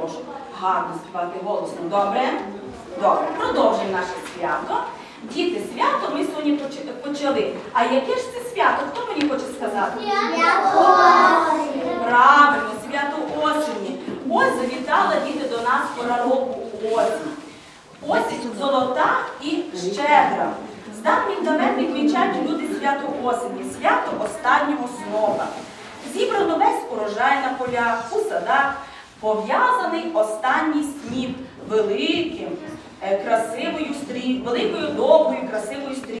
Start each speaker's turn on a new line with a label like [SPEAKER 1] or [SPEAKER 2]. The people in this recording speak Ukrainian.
[SPEAKER 1] прошу гарно співати голосно. Добре? Добре. Продовжуємо наше свято. Діти, свято ми сьогодні почали. А яке ж це свято? Хто мені хоче сказати? Правильно, свято осені. Ось завітала діти до нас пора року осінь. Осінь золота і щедра. З давніх давен відмічають люди свято осені, свято останнього слова. Зібрано весь урожай на полях, у садах, пов'язаний останній сніп великим, е, красивою стрі, великою довгою красивою